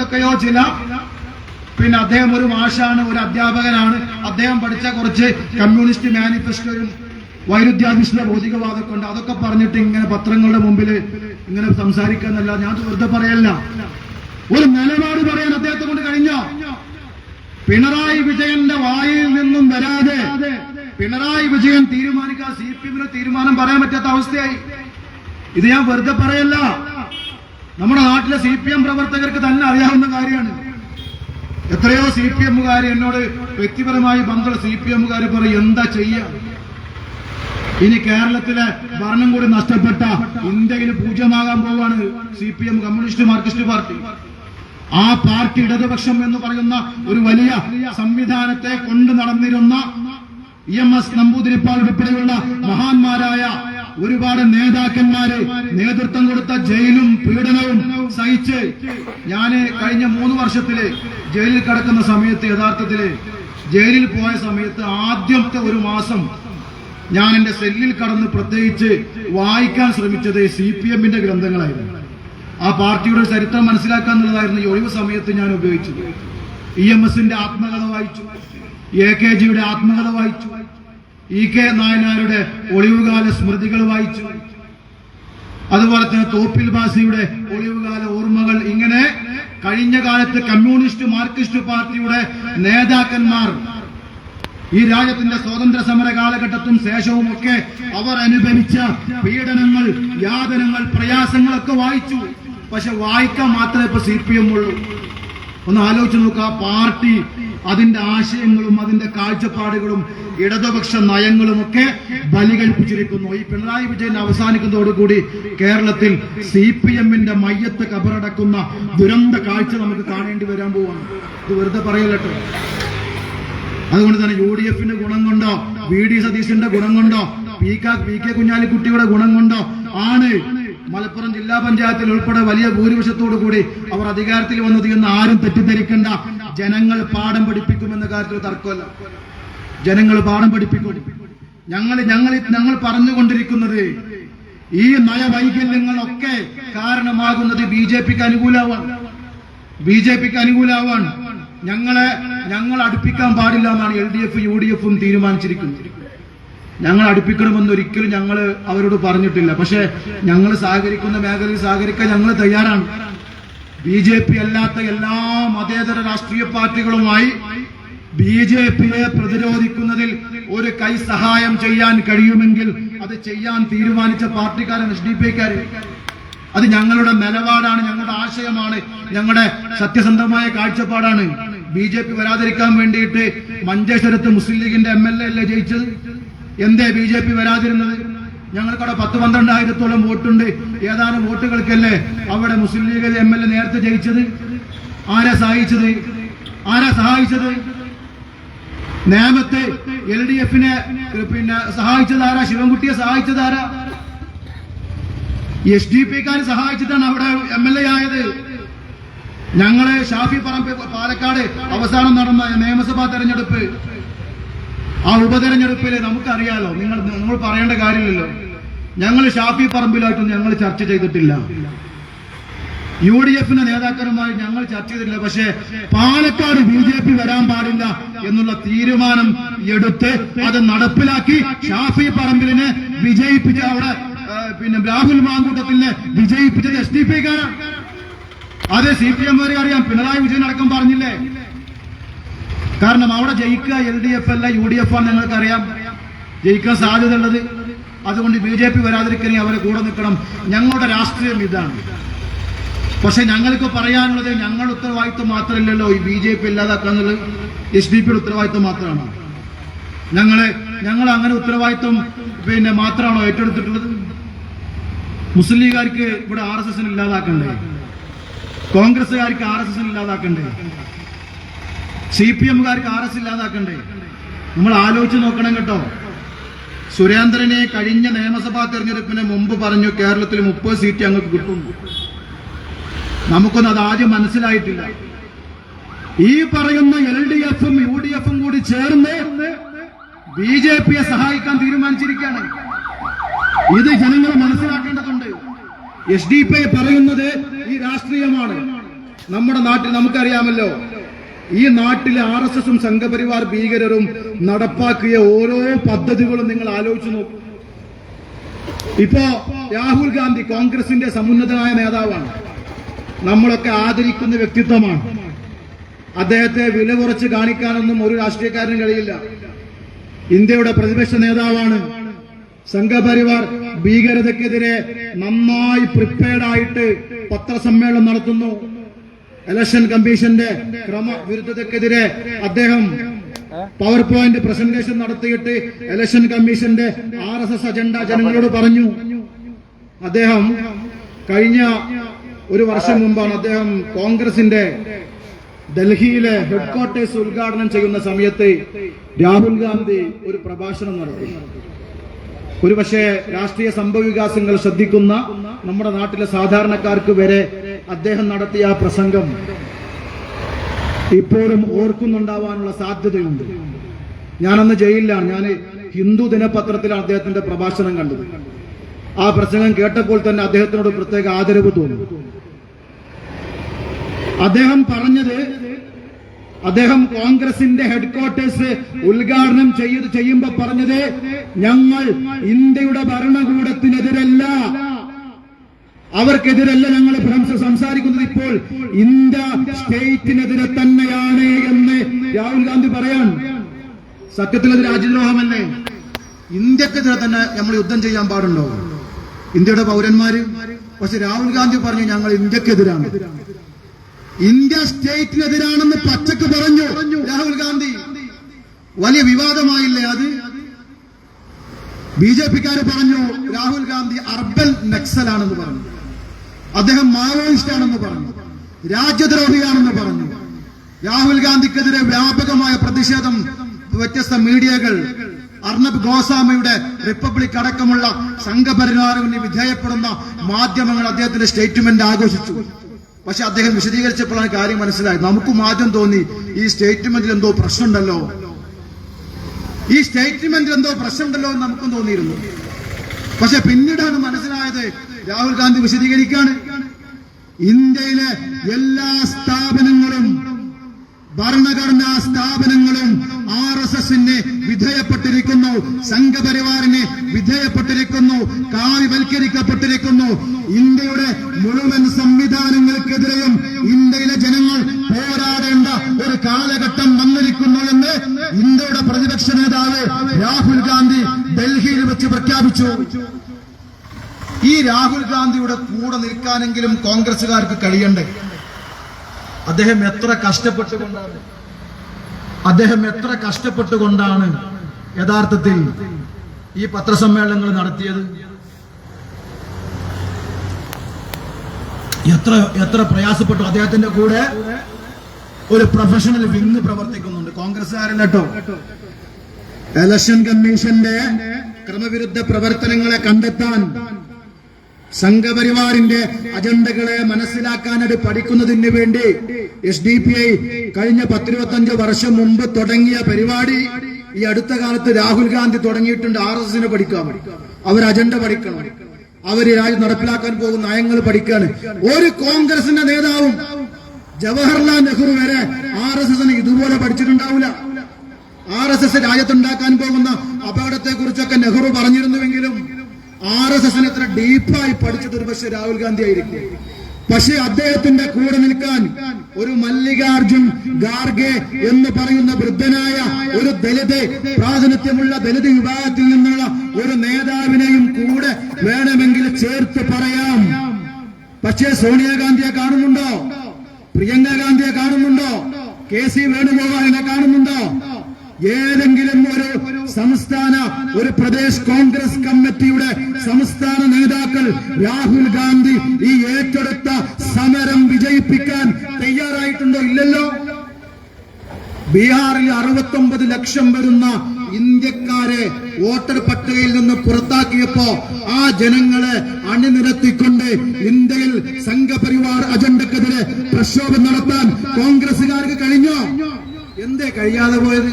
എന്തൊക്കെയോ ചില പിന്നെ അദ്ദേഹം ഒരു മാഷാണ് ഒരു അധ്യാപകനാണ്. അദ്ദേഹം പഠിച്ച കുറച്ച് കമ്മ്യൂണിസ്റ്റ് മാനിഫെസ്റ്റോയും വൈരുദ്ധ്യാധിഷ്ഠിത ഭൗതികവാദമൊക്കെ ഉണ്ട്. അതൊക്കെ പറഞ്ഞിട്ട് ഇങ്ങനെ പത്രങ്ങളുടെ മുമ്പിൽ ഇങ്ങനെ സംസാരിക്കാന്നല്ല ഞാൻ വെറുതെ പറയല്ല. ഒരു നിലപാട് പറയാൻ അദ്ദേഹത്തെ കൊണ്ട് കഴിഞ്ഞോ? പിണറായി വിജയന്റെ വായിൽ നിന്നും വരാതെ പിണറായി വിജയൻ തീരുമാനിക്കാൻ സി പി എമ്മിന് തീരുമാനം പറയാൻ പറ്റാത്ത അവസ്ഥയായി. ഇത് ഞാൻ വെറുതെ പറയല്ല. നമ്മുടെ നാട്ടിലെ സി പി എം പ്രവർത്തകർക്ക് തന്നെ അറിയാവുന്ന കാര്യമാണ്. എത്രയോ സി പി എമ്മുകാർ എന്നോട് വ്യക്തിപരമായി ബന്ധമുള്ള സി പി എമ്മുകാർ പറയും എന്താ ചെയ്യാം? ഇനി കേരളത്തിലെ ഭരണം കൂടി നഷ്ടപ്പെട്ട ഇന്ത്യയിൽ പൂജ്യമാകാൻ പോവാണ് C P M communist Marxist party. ആ പാർട്ടി ഇടതുപക്ഷം എന്ന് പറയുന്ന ഒരു വലിയ സംവിധാനത്തെ കൊണ്ടു നടന്നിരുന്ന ഇ എം എസ് നമ്പൂതിരിപ്പാൾ ഉൾപ്പെടെയുള്ള മഹാന്മാരായ ഒരുപാട് നേതാക്കന്മാര് നേതൃത്വം കൊടുത്ത ജയിലും പീഡനവും സഹിച്ച് ഞാൻ കഴിഞ്ഞ മൂന്ന് വർഷത്തിൽ ജയിലിൽ കിടക്കുന്ന സമയത്ത് യഥാർത്ഥത്തിൽ ജയിലിൽ പോയ സമയത്ത് ആദ്യത്തെ ഒരു മാസം ഞാൻ എന്റെ സെല്ലിൽ കടന്ന് പ്രത്യേകിച്ച് വായിക്കാൻ ശ്രമിച്ചത് സി പി എമ്മിന്റെ ഗ്രന്ഥങ്ങളായിരുന്നു. ആ പാർട്ടിയുടെ ചരിത്രം മനസ്സിലാക്കുക എന്നുള്ളതായിരുന്നു ഈ ഒഴിവ് സമയത്ത് ഞാൻ ഉപയോഗിച്ചത്. ഇ എം എസിന്റെ ആത്മകഥ വായിച്ചു എ കെ ജിയുടെ ആത്മകഥ വായിച്ചു ഇ കെ നായനാരുടെ ഒളിവുകാല സ്മൃതികൾ വായിച്ചു. അതുപോലെ തന്നെ തോപ്പിൽ ബാസിയുടെ ഒളിവുകാല ഓർമ്മകൾ ഇങ്ങനെ കഴിഞ്ഞ കാലത്ത് കമ്മ്യൂണിസ്റ്റ് മാർക്സിസ്റ്റ് പാർട്ടിയുടെ നേതാക്കന്മാർ ഈ രാജ്യത്തിന്റെ സ്വാതന്ത്ര്യ സമര കാലഘട്ടത്തും ശേഷവും ഒക്കെ അവർ അനുഭവിച്ച പീഡനങ്ങൾ യാതനങ്ങൾ പ്രയാസങ്ങളൊക്കെ വായിച്ചു. പക്ഷെ വായിക്കാൻ മാത്രമേ ഇപ്പൊ സി പി എം ഉള്ളൂ. ഒന്ന് ആലോചിച്ച് നോക്കുക ആ പാർട്ടി അതിന്റെ ആശയങ്ങളും അതിന്റെ കാഴ്ചപ്പാടുകളും ഇടതുപക്ഷ നയങ്ങളും ഒക്കെ ബലികൽപ്പിച്ചിരിക്കുന്നു. ഈ പിണറായി വിജയൻ അവസാനിക്കുന്നതോടുകൂടി കേരളത്തിൽ സി പി എമ്മിന്റെ മയ്യത്ത് കബറടക്കുന്ന ദുരന്ത കാഴ്ച നമുക്ക് കാണേണ്ടി വരാൻ പോവാണ്. ഇത് വെറുതെ പറയലട്ടെ അതുകൊണ്ട് തന്നെ യു ഡി എഫിന്റെ ഗുണം കൊണ്ടോ വി ഡി സതീശന്റെ ഗുണം കൊണ്ടോ പി പി കെ കുഞ്ഞാലിക്കുട്ടിയുടെ ഗുണം കൊണ്ടോ ആണ് മലപ്പുറം ജില്ലാ പഞ്ചായത്തിൽ ഉൾപ്പെടെ വലിയ ഭൂരിപക്ഷത്തോടു കൂടി അവർ അധികാരത്തിൽ വന്നത് എന്ന് ആരും തെറ്റിദ്ധരിക്കേണ്ട. ജനങ്ങൾ പാഠം പഠിപ്പിക്കുമെന്ന കാര്യത്തിൽ തർക്കമല്ല. ജനങ്ങൾ പാഠം പഠിപ്പിക്കും. ഞങ്ങൾ ഞങ്ങൾ ഞങ്ങൾ പറഞ്ഞുകൊണ്ടിരിക്കുന്നത് ഈ നയവൈകല്യങ്ങളൊക്കെ കാരണമാകുന്നത് ബി ജെ പിക്ക് അനുകൂലമാണ് ബി ജെ പിക്ക് അനുകൂലമാണ് ഞങ്ങളെ ഞങ്ങൾ അടുപ്പിക്കാൻ പാടില്ല എന്നാണ് L D F U D എഫും തീരുമാനിച്ചിരിക്കുന്നത്. ഞങ്ങൾ അടുപ്പിക്കണമെന്ന് ഒരിക്കലും ഞങ്ങൾ അവരോട് പറഞ്ഞിട്ടില്ല. പക്ഷെ ഞങ്ങൾ സഹകരിക്കുന്ന മേഖലയിൽ സഹകരിക്കാൻ ഞങ്ങൾ തയ്യാറാണ്. ബി ജെ പി അല്ലാത്ത എല്ലാ മതേതര രാഷ്ട്രീയ പാർട്ടികളുമായി ബി ജെ പിയെ പ്രതിരോധിക്കുന്നതിൽ ഒരു കൈ സഹായം ചെയ്യാൻ കഴിയുമെങ്കിൽ അത് ചെയ്യാൻ തീരുമാനിച്ച പാർട്ടിക്കാരൻ എസ് ഡി പി അത് ഞങ്ങളുടെ നിലപാടാണ് ഞങ്ങളുടെ ആശയമാണ് ഞങ്ങളുടെ സത്യസന്ധമായ കാഴ്ചപ്പാടാണ്. ബി ജെ പി വരാതിരിക്കാൻ വേണ്ടിയിട്ട് മഞ്ചേശ്വരത്ത് മുസ്ലിം ലീഗിന്റെ എം എൽ എ അല്ലേ ജയിച്ചത്? എന്തേ ബി ജെ പി വരാതിരുന്നത്? ഞങ്ങൾക്കവിടെ പത്ത് പന്ത്രണ്ടായിരത്തോളം വോട്ടുണ്ട്. ഏതാനും വോട്ടുകൾക്കല്ലേ അവിടെ Muslim League M L A നേരത്തെ ജയിച്ചത്? ആരാ സഹായിച്ചത്? ആരാ സഹായിച്ചത്? നേമത്തെ എൽ ഡി എഫിനെ പിന്നെ സഹായിച്ചതാരാ ശിവൻകുട്ടിയെ സഹായിച്ചത് ആരാ? എസ് ഡി പിക്കാർ സഹായിച്ചിട്ടാണ് അവിടെ എം എൽ എ ആയത്. ഞങ്ങൾ ഷാഫി പറമ്പ് പാലക്കാട് അവസാനം നടന്ന നിയമസഭാ തെരഞ്ഞെടുപ്പ്. ആ ഉപതെരഞ്ഞെടുപ്പിൽ നമുക്കറിയാലോ നിങ്ങൾ നിങ്ങൾ പറയേണ്ട കാര്യമില്ലല്ലോ. ഞങ്ങൾ ഷാഫി പറമ്പിലായിട്ടൊന്നും ഞങ്ങൾ ചർച്ച ചെയ്തിട്ടില്ല. യു ഡി എഫിന്റെ നേതാക്കന്മാർ ഞങ്ങൾ ചർച്ച ചെയ്തിട്ടില്ല പക്ഷേ പാലക്കാട് ബി ജെ പി വരാൻ പാടില്ല എന്നുള്ള തീരുമാനം എടുത്ത് അത് നടപ്പിലാക്കി ഷാഫി പറമ്പിലിനെ വിജയിപ്പിച്ച അവിടെ പിന്നെ രാഹുൽ മാങ്കൂട്ടത്തിനെ വിജയിപ്പിച്ചത് എസ് ഡി പിക്കാരാണ് അത് സി പി എം അറിയാം പിണറായി വിജയൻ അടക്കം പറഞ്ഞില്ലേ? കാരണം അവിടെ ജയിക്കുക എൽ ഡി എഫ് അല്ല യു ഡി എഫ് ആണ് നിങ്ങൾക്കറിയാം. ജയിക്കാൻ സാധ്യത ഉള്ളത് അതുകൊണ്ട് ബി ജെ പി വരാതിരിക്കണേ അവരെ കൂടെ നിൽക്കണം. ഞങ്ങളുടെ രാഷ്ട്രീയം ഇതാണ്. പക്ഷെ ഞങ്ങൾക്ക് പറയാനുള്ളത് ഞങ്ങൾ ഉത്തരവാദിത്വം മാത്രമല്ലല്ലോ ഈ ബി ജെ പി ഇല്ലാതാക്കാന്നുള്ളത് എസ് ഡി പിയുടെ ഉത്തരവാദിത്വം മാത്രമാണ്. ഞങ്ങളെ ഞങ്ങൾ അങ്ങനെ ഉത്തരവാദിത്വം പിന്നെ മാത്രമാണോ ഏറ്റെടുത്തിട്ടുള്ളത്? മുസ്ലിം ലീഗുകാർക്ക് ഇവിടെ ആർ എസ് എസിന് ഇല്ലാതാക്കണ്ടേ? കോൺഗ്രസ്സുകാർക്ക് ആർ എസ് എസിന് ഇല്ലാതാക്കണ്ടേ? സി പി എമ്മുകാർക്ക് ആർ എസ് ഇല്ലാതാക്കണ്ടേ? നമ്മൾ ആലോചിച്ച് നോക്കണം കേട്ടോ. സുരേന്ദ്രനെ കഴിഞ്ഞ നിയമസഭാ തെരഞ്ഞെടുപ്പിന് മുമ്പ് പറഞ്ഞു കേരളത്തിൽ മുപ്പത് സീറ്റ് ഞങ്ങൾക്ക് കിട്ടും. നമുക്കൊന്നും അത് ആദ്യം മനസ്സിലായിട്ടില്ല. ഈ പറയുന്ന എൽ ഡി എഫും യു ഡി എഫും കൂടി ചേർന്ന് ബി ജെ പിയെ സഹായിക്കാൻ തീരുമാനിച്ചിരിക്കുകയാണ്. ഇത് ജനങ്ങൾ മനസ്സിലാക്കേണ്ടതുണ്ട്. എസ് ഡി പി പറയുന്നത് ഈ രാഷ്ട്രീയമാണ്. നമ്മുടെ നാട്ടിൽ നമുക്കറിയാമല്ലോ. ഈ നാട്ടിലെ ആർ എസ് എസും സംഘപരിവാർ ഭീകരരും നടപ്പാക്കിയ ഓരോ പദ്ധതികളും നിങ്ങൾ ആലോചിച്ചു നോക്കൂ. ഇപ്പോ രാഹുൽ ഗാന്ധി കോൺഗ്രസിന്റെ സമുന്നതനായ നേതാവാണ്. നമ്മളൊക്കെ ആദരിക്കുന്ന വ്യക്തിത്വമാണ്. അദ്ദേഹത്തെ വില കുറച്ച് കാണിക്കാനൊന്നും ഒരു രാഷ്ട്രീയക്കാരനും കഴിയില്ല. ഇന്ത്യയുടെ പ്രതിപക്ഷ നേതാവാണ് സംഘപരിവാർ ഭീകരതക്കെതിരെ നന്നായി പ്രിപ്പയർഡ് ആയിട്ട് പത്രസമ്മേളനം നടത്തുന്നു. ഇലക്ഷൻ കമ്മീഷന്റെ ക്രമവിരുദ്ധതക്കെതിരെ അദ്ദേഹം പവർ പോയിന്റ് പ്രസന്റേഷൻ നടത്തിയിട്ട് ഇലക്ഷൻ കമ്മീഷന്റെ ആർ എസ് എസ് അജണ്ട ജനങ്ങളോട് പറഞ്ഞു. അദ്ദേഹം കഴിഞ്ഞ ഒരു വർഷം മുമ്പാണ് അദ്ദേഹം കോൺഗ്രസിന്റെ ഡൽഹിയിലെ ഹെഡ്ക്വാർട്ടേഴ്സ് ഉദ്ഘാടനം ചെയ്യുന്ന സമയത്ത് രാഹുൽ ഗാന്ധി ഒരു പ്രഭാഷണം നടത്തി. ഒരുപക്ഷെ രാഷ്ട്രീയ സംഭവ വികാസങ്ങൾ ശ്രദ്ധിക്കുന്ന നമ്മുടെ നാട്ടിലെ സാധാരണക്കാർക്ക് വരെ അദ്ദേഹം നടത്തിയ ആ പ്രസംഗം ഇപ്പോഴും ഓർക്കുന്നുണ്ടാവാനുള്ള സാധ്യതയുണ്ട്. ഞാനന്ന് ജയിലിലാണ്. ഞാൻ ഹിന്ദു ദിനപത്രത്തിലാണ് അദ്ദേഹത്തിന്റെ പ്രഭാഷണം കണ്ടത്. ആ പ്രസംഗം കേട്ടപ്പോൾ തന്നെ അദ്ദേഹത്തിനോട് പ്രത്യേക ആദരവ് തോന്നി. അദ്ദേഹം പറഞ്ഞത് അദ്ദേഹം കോൺഗ്രസിന്റെ ഹെഡ്ക്വാർട്ടേഴ്സ് ഉദ്ഘാടനം ചെയ്ത് ചെയ്യുമ്പോ പറഞ്ഞത് ഞങ്ങൾ ഇന്ത്യയുടെ ഭരണകൂടത്തിനെതിരല്ല അവർക്കെതിരല്ല ഞങ്ങൾ ഭ്രംശ സംസാരിക്കുന്നത് ഇപ്പോൾ. ഇന്ത്യ സ്റ്റേറ്റിനെതിരെ തന്നെയാണ് എന്ന് രാഹുൽ ഗാന്ധി പറയാൻ. സത്യത്തിൽ അത് രാജ്യദ്രോഹമല്ലേ ഇന്ത്യക്കെതിരെ തന്നെ നമ്മൾ യുദ്ധം ചെയ്യാൻ പാടുണ്ടോ? ഇന്ത്യയുടെ പൗരന്മാര്. പക്ഷെ രാഹുൽ ഗാന്ധി പറഞ്ഞു ഞങ്ങൾ ഇന്ത്യക്കെതിരാണ്. ഇന്ത്യ സ്റ്റേറ്റിനെതിരാണെന്ന് പച്ചക്ക് പറഞ്ഞു രാഹുൽ ഗാന്ധി. വലിയ വിവാദമായില്ലേ അത്? ബി ജെ പിക്കാര് പറഞ്ഞു രാഹുൽ ഗാന്ധി അർബൻ നക്സലാണെന്ന് പറഞ്ഞു. അദ്ദേഹം മാവോയിസ്റ്റ് ആണെന്ന് പറഞ്ഞു. രാജ്യദ്രോഹിയാണെന്ന് പറഞ്ഞു. രാഹുൽ ഗാന്ധിക്കെതിരെ വ്യാപകമായ പ്രതിഷേധം വ്യത്യസ്ത മീഡിയകൾ അർണബ് ഗോസ്വാമിയുടെ റിപ്പബ്ലിക് അടക്കമുള്ള സംഘപരിവാറിന് വിധേയപ്പെടുന്ന മാധ്യമങ്ങൾ അദ്ദേഹത്തിന്റെ സ്റ്റേറ്റ്മെന്റ് ആഘോഷിച്ചു. പക്ഷെ അദ്ദേഹം വിശദീകരിച്ചപ്പോഴാണ് കാര്യം മനസ്സിലായത്. നമുക്കും ആദ്യം തോന്നി ഈ സ്റ്റേറ്റ്മെന്റിൽ എന്തോ പ്രശ്നമുണ്ടല്ലോ. ഈ സ്റ്റേറ്റ്മെന്റിൽ എന്തോ പ്രശ്നമുണ്ടല്ലോ എന്ന് നമുക്കും തോന്നിയിരുന്നു. പക്ഷെ പിന്നീടാണ് മനസ്സിലായത് രാഹുൽ ഗാന്ധി വിശദീകരിക്കുകയാണ്. ഇന്ത്യയിലെ എല്ലാ സ്ഥാപനങ്ങളും ഭരണഘടനാ സ്ഥാപനങ്ങളും ആർ എസ് എസിന് വിധേയപ്പെട്ടിരിക്കുന്നു സംഘപരിവാറിന് വിധേയപ്പെട്ടിരിക്കുന്നു കാവിവൽക്കരിക്കപ്പെട്ടിരിക്കുന്നു ഇന്ത്യയുടെ മുഴുവൻ സംവിധാനങ്ങൾക്കെതിരെയും ഇന്ത്യയിലെ ജനങ്ങൾ പോരാടേണ്ട ഒരു കാലഘട്ടം വന്നിരിക്കുന്നു എന്ന് ഇന്ത്യയുടെ പ്രതിപക്ഷ നേതാവ് രാഹുൽ ഗാന്ധി ഡൽഹിയിൽ വെച്ച് പ്രഖ്യാപിച്ചു. ഈ രാഹുൽ ഗാന്ധിയുടെ കൂടെ നിൽക്കാനെങ്കിലും കോൺഗ്രസുകാർക്ക് കഴിയണ്ടേ? അദ്ദേഹം എത്ര കഷ്ടപ്പെട്ടുകൊണ്ടാണ്? അദ്ദേഹം എത്ര കഷ്ടപ്പെട്ടുകൊണ്ടാണ് യഥാർത്ഥത്തിൽ ഈ പത്രസമ്മേളനങ്ങൾ നടത്തിയത്? എത്ര എത്ര പ്രയാസപ്പെട്ടു. അദ്ദേഹത്തിന്റെ കൂടെ ഒരു പ്രൊഫഷണൽ വിങ് പ്രവർത്തിക്കുന്നുണ്ട്. കോൺഗ്രസ്സുകാരൻ കേട്ടോ ഇലക്ഷൻ കമ്മീഷന്റെ ക്രമവിരുദ്ധ പ്രവർത്തനങ്ങളെ കണ്ടെത്താൻ സംഘപരിവാറിന്റെ അജണ്ടകളെ മനസ്സിലാക്കാനായിട്ട് പഠിക്കുന്നതിന് വേണ്ടി എസ് ഡി പി ഐ കഴിഞ്ഞ പത്തിരുപത്തഞ്ച് വർഷം മുമ്പ് തുടങ്ങിയ പരിപാടി ഈ അടുത്ത കാലത്ത് രാഹുൽ ഗാന്ധി തുടങ്ങിയിട്ടുണ്ട്. ആർ എസ് എസിനെ പഠിക്കാൻ അവർ അജണ്ട പഠിക്കണം. അവർ രാജ്യം നടപ്പിലാക്കാൻ പോകുന്ന നയങ്ങൾ പഠിക്കാണ്. ഒരു കോൺഗ്രസിന്റെ നേതാവും ജവഹർലാൽ നെഹ്റു വരെ ആർ എസ് എസിന് ഇതുപോലെ പഠിച്ചിട്ടുണ്ടാവില്ല. ആർ എസ് എസ് രാജ്യത്തുണ്ടാക്കാൻ പോകുന്ന അപകടത്തെ കുറിച്ചൊക്കെ നെഹ്റു പറഞ്ഞിരുന്നുവെങ്കിലും ആർ എസ് എസിന് എത്ര ഡീപ്പായി പഠിച്ചത് ഒരുപക്ഷെ രാഹുൽ ഗാന്ധി ആയിരിക്കും. പക്ഷെ അദ്ദേഹത്തിന്റെ കൂടെ നിൽക്കാൻ ഒരു മല്ലികാർജുൻ ഗാർഗെ എന്ന് പറയുന്ന വൃദ്ധനായ ഒരു ദലിത് പ്രാതിനിധ്യമുള്ള ദലിത് വിഭാഗത്തിൽ നിന്നുള്ള ഒരു നേതാവിനെയും കൂടെ വേണമെങ്കിൽ ചേർത്ത് പറയാം. പക്ഷേ സോണിയാഗാന്ധിയെ കാണുന്നുണ്ടോ? പ്രിയങ്ക ഗാന്ധിയെ കാണുന്നുണ്ടോ? കെ സി വേണുഗോപാലിനെ കാണുന്നുണ്ടോ? ഏതെങ്കിലും ഒരു സംസ്ഥാന ഒരു പ്രദേശ് കോൺഗ്രസ് കമ്മിറ്റിയുടെ സംസ്ഥാന നേതാക്കൾ രാഹുൽ ഗാന്ധി ഈ ഏറ്റെടുത്ത സമരം വിജയിപ്പിക്കാൻ തയ്യാറായിട്ടുണ്ടോ ഇല്ലല്ലോ? ബീഹാറിൽ അറുപത്തൊമ്പത് ലക്ഷം വരുന്ന ഇന്ത്യക്കാരെ വോട്ടർ പട്ടികയിൽ നിന്ന് പുറത്താക്കിയപ്പോ ആ ജനങ്ങളെ അണിനിരത്തിക്കൊണ്ട് ഇന്ത്യയിൽ സംഘപരിവാർ അജണ്ടക്കെതിരെ പ്രക്ഷോഭം നടത്താൻ കോൺഗ്രസുകാർക്ക് കഴിഞ്ഞോ? എന്തേ കഴിയാതെ പോയത്?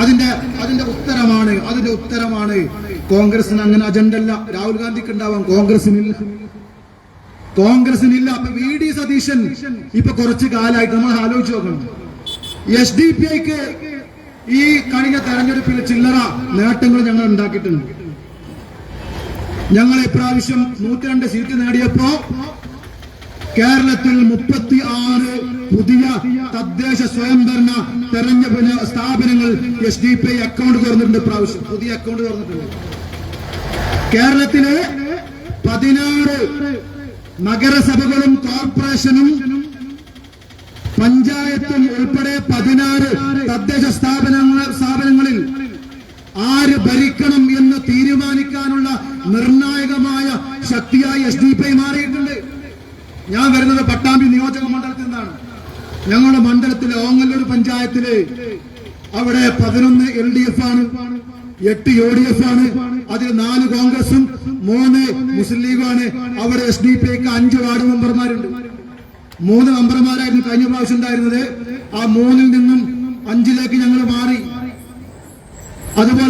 അതിന്റെ അതിന്റെ ഉത്തരമാണ് അതിന്റെ ഉത്തരമാണ്. കോൺഗ്രസിന് അങ്ങനെ അജണ്ട അല്ല രാഹുൽ ഗാന്ധിക്ക് ഉണ്ടാവാം. കോൺഗ്രസിനില്ല കോൺഗ്രസിനില്ല അപ്പൊ വി ഡി സതീശൻ ഇപ്പൊ കുറച്ച് കാലമായിട്ട് നമ്മൾ ആലോചിച്ച് നോക്കണം. എസ് ഡി പി ഐക്ക് ഈ കഴിഞ്ഞ തെരഞ്ഞെടുപ്പിൽ ചില്ലറ നേട്ടങ്ങൾ ഞങ്ങൾ ഉണ്ടാക്കിയിട്ടുണ്ട്. ഞങ്ങൾ ഇപ്രാവശ്യം നൂറ്റിരണ്ട് സീറ്റ് നേടിയപ്പോ കേരളത്തിൽ മുപ്പത്തി ആറ് പുതിയ തദ്ദേശ സ്വയംഭരണ തെരഞ്ഞെടുപ്പ് സ്ഥാപനങ്ങൾ S D P I account തുറന്നിട്ടുണ്ട് പ്രാവശ്യം പുതിയ അക്കൗണ്ട് തുറന്നിട്ടുണ്ട്. കേരളത്തിലെ പതിനാറ് നഗരസഭകളും കോർപ്പറേഷനും പഞ്ചായത്തും ഉൾപ്പെടെ പതിനാറ് തദ്ദേശ സ്ഥാപനങ്ങൾ സ്ഥാപനങ്ങളിൽ ആര് ഭരിക്കണം എന്ന് തീരുമാനിക്കാനുള്ള നിർണായകമായ ശക്തിയായി എസ് ഡി പി ഐ മാറിയിട്ടുണ്ട്. ഞാൻ വരുന്നത് പട്ടാമ്പി നിയോജക മണ്ഡലത്തിൽ നിന്നാണ്. ഞങ്ങളുടെ മണ്ഡലത്തിലെ ഓങ്ങല്ലൂർ പഞ്ചായത്തിൽ അവിടെ പതിനൊന്ന് എൽ ഡി എഫ് ആണ് എട്ട് യു ഡി എഫ് ആണ് അതിൽ നാല് കോൺഗ്രസും മൂന്ന് മുസ്ലിം ലീഗുമാണ് അവിടെ എസ് ഡി പി ഐക്ക് അഞ്ച് വാർഡ് മെമ്പർമാരുണ്ട്. മൂന്ന് മെമ്പർമാരായിരുന്നു കഴിഞ്ഞ പ്രാവശ്യം ഉണ്ടായിരുന്നത്. ആ മൂന്നിൽ നിന്നും അഞ്ചിലേക്ക് ഞങ്ങൾ മാറി. അതുപോലെ